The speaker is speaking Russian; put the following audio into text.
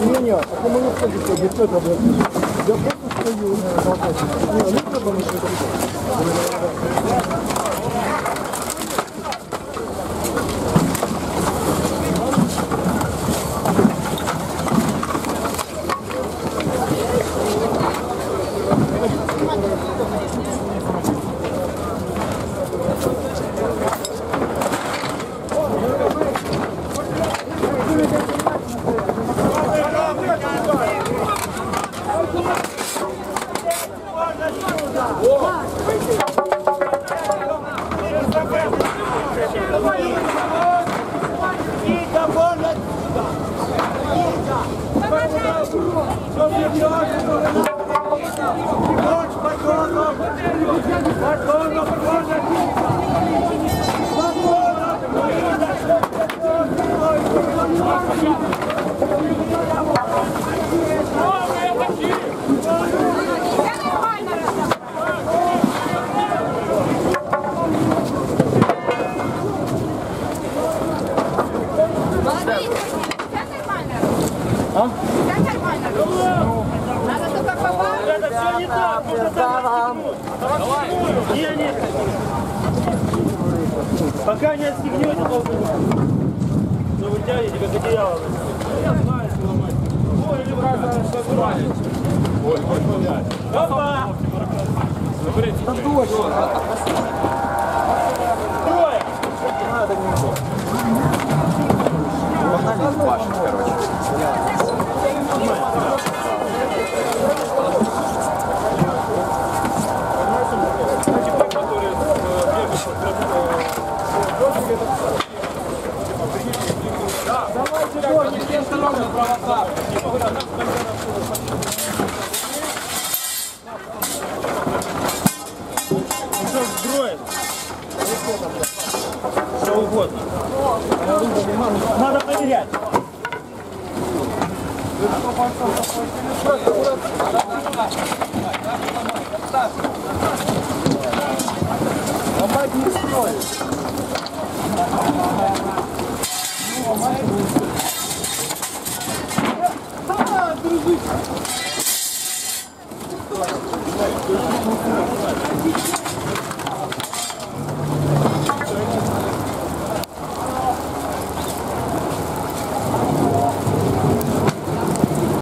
Не-не, а кому не ходите, без этого, блядь. Я просто стою, наверное, толкать. Не, не треба на что Молодые, все нормально? А? Все нормально? Надо только побавить. Это все не так, нужно там отстегнуть. Не, не. Пока не отстегнете, то ну вы тянете, как одеяло. Я знаю, что ломать. Ой, или брат, что Ой, ой, ой. Опа! Трое! Что угодно. Надо проверять. Ломать не стоит.